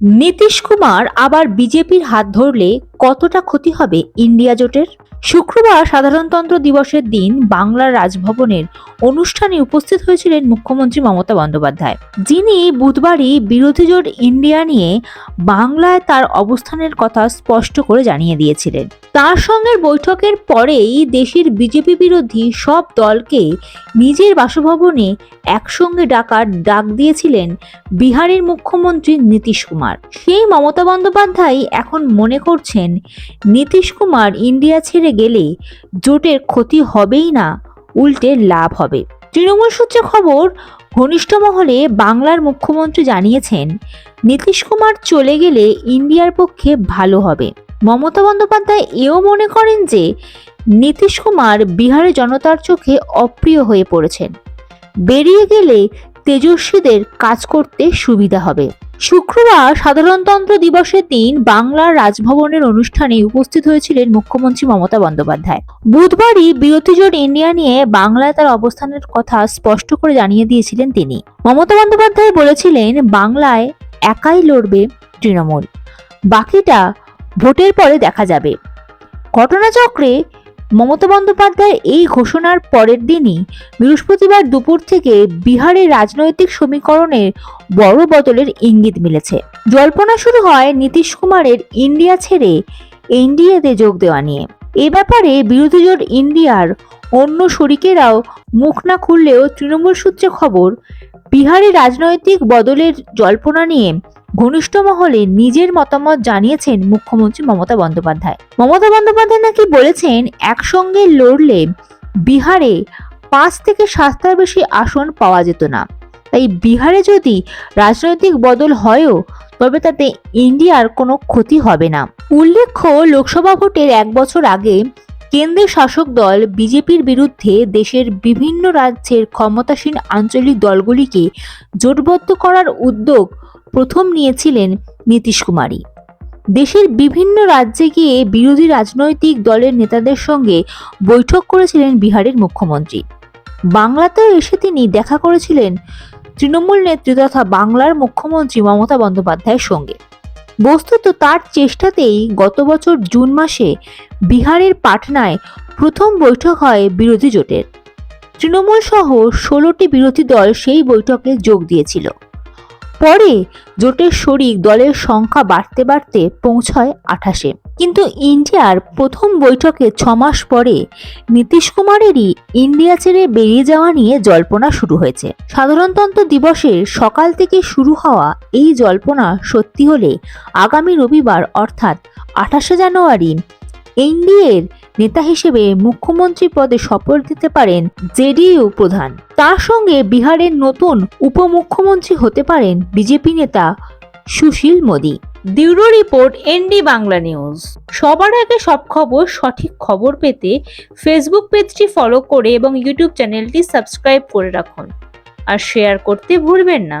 নীতিশ কুমার আবার বিজেপির হাত ধরলে কতটা ক্ষতি হবে ইন্ডিয়া জোটের? শুক্রবার সাধারণতন্ত্র দিবসের দিন বাংলার রাজভবনের অনুষ্ঠানে উপস্থিত হয়েছিলেন মুখ্যমন্ত্রী মমতা বন্দ্যোপাধ্যায়। যিনি বুধবারই বিরোধী জোট ইন্ডিয়া নিয়ে বাংলায় তার অবস্থানের কথা স্পষ্ট করে জানিয়ে দিয়েছিলেন। তার সঙ্গে বৈঠকের পরেই দেশের বিজেপি বিরোধী সব দলকে নিজের বাসভবনে একসঙ্গে ডাকার ডাক দিয়েছিলেন বিহারের মুখ্যমন্ত্রী নীতিশ কুমার। সেই মমতা বন্দ্যোপাধ্যায় এখন মনে করছেন নীতিশ কুমার ইন্ডিয়া ছেড়ে গেলে জোটের ক্ষতি হবেই না, উল্টে লাভ হবে। তৃণমূল সূত্রে খবর, ঘনিষ্ঠ মহলে বাংলার মুখ্যমন্ত্রী জানিয়েছেন, নীতিশ কুমার চলে গেলে ইন্ডিয়ার পক্ষে ভালো হবে। মমতা বন্দ্যোপাধ্যায় এও মনে করেন যে, নীতিশ কুমার বিহারের জনতার চোখে অপ্রিয় হয়ে পড়েছেন। বেরিয়ে গেলে তেজস্বীদের কাজ করতে সুবিধা হবে। শুক্রবার সাধারণতন্ত্র দিবসের দিন বাংলার রাজভবনের অনুষ্ঠানে উপস্থিত হয়েছিলেন মুখ্যমন্ত্রী মমতা বন্দ্যোপাধ্যায়। বুধবারই বিরোধী জোট ইন্ডিয়া নিয়ে বাংলায় তার অবস্থানের কথা স্পষ্ট করে জানিয়ে দিয়েছিলেন তিনি। মমতা বন্দ্যোপাধ্যায় বলেছিলেন, বাংলায় একাই লড়বে তৃণমূল। বাকিটা ভোটের পরে দেখা যাবে। ঘটনাচক্রে মমতা বন্দ্যোপাধ্যায়ের এই ঘোষণার পরের দিনই বৃহস্পতিবার দুপুর থেকে বিহারের রাজনৈতিক সমীকরণের বড় বদলের ইঙ্গিত মিলেছে। জল্পনা শুরু হয় নীতিশ কুমারের ইন্ডিয়া ছেড়ে এনডিএতে যোগ দেওয়া নিয়ে। এ ব্যাপারে বিরোধী জোট ইন্ডিয়ার অন্য শরিকেরাও মুখ না খুললেও তৃণমূল সূত্রে খবর, বিহারে রাজনৈতিক বদলের জল্পনা নিয়ে ঘনিষ্ঠ মহলে নিজের মতামত জানিয়েছেন মুখ্যমন্ত্রী মমতা বন্দ্যোপাধ্যায়। মমতা বন্দ্যোপাধ্যায় নাকি বলেছেন, একসঙ্গে লড়লে বিহারে পাঁচ থেকে সাতটার বেশি আসন পাওয়া যেত না। তাই বিহারে যদি রাজনৈতিক বদল হয়ও, তবে তাতে ইন্ডিয়ার কোনো ক্ষতি হবে না। উল্লেখ্য, লোকসভা ভোটের এক বছর আগে কেন্দ্রের শাসক দল বিজেপির বিরুদ্ধে দেশের বিভিন্ন রাজ্যের ক্ষমতাসীন আঞ্চলিক দলগুলিকে জোটবদ্ধ করার উদ্যোগ প্রথম নিয়েছিলেন নীতিশ কুমারই দেশের বিভিন্ন রাজ্যে গিয়ে বিরোধী রাজনৈতিক দলের নেতাদের সঙ্গে বৈঠক করেছিলেন বিহারের মুখ্যমন্ত্রী। বাংলাতেও এসে তিনি দেখা করেছিলেন তৃণমূল নেত্রী তথা বাংলার মুখ্যমন্ত্রী মমতা বন্দ্যোপাধ্যায়ের সঙ্গে। বস্তুত তার চেষ্টাতেই গত বছর জুন মাসে বিহারের পাটনায় প্রথম বৈঠক হয় বিরোধী জোটের। তৃণমূল সহ ষোলোটি বিরোধী দল সেই বৈঠকে যোগ দিয়েছিল। পরে জোটের শরিক দলের সংখ্যা বাড়তে বাড়তে পৌঁছয় আঠাশে। কিন্তু ইন্ডিয়ার প্রথম বৈঠকে ছমাস পরে নীতিশ কুমারেরই ইন্ডিয়া ছেড়ে বেরিয়ে যাওয়া নিয়ে জল্পনা শুরু হয়েছে। সাধারণতন্ত্র দিবসের সকাল থেকে শুরু হওয়া এই জল্পনা সত্যি হলে আগামী রবিবার অর্থাৎ আঠাশে জানুয়ারি এনডিএর নেতা হিসেবে মুখ্যমন্ত্রী পদে শপথ দিতে পারেন জেডিইউ প্রধান। তার সঙ্গে বিহারের নতুন উপমুখ্যমন্ত্রী হতে পারেন বিজেপি নেতা Sushil Modi. Bureau report ND Bangla news. সবার আগে সব খবর, সঠিক খবর পেতে ফেসবুক পেজটি ফলো করে এবং ইউটিউব চ্যানেলটি সাবস্ক্রাইব করে রাখুন। আর শেয়ার করতে ভুলবেন না।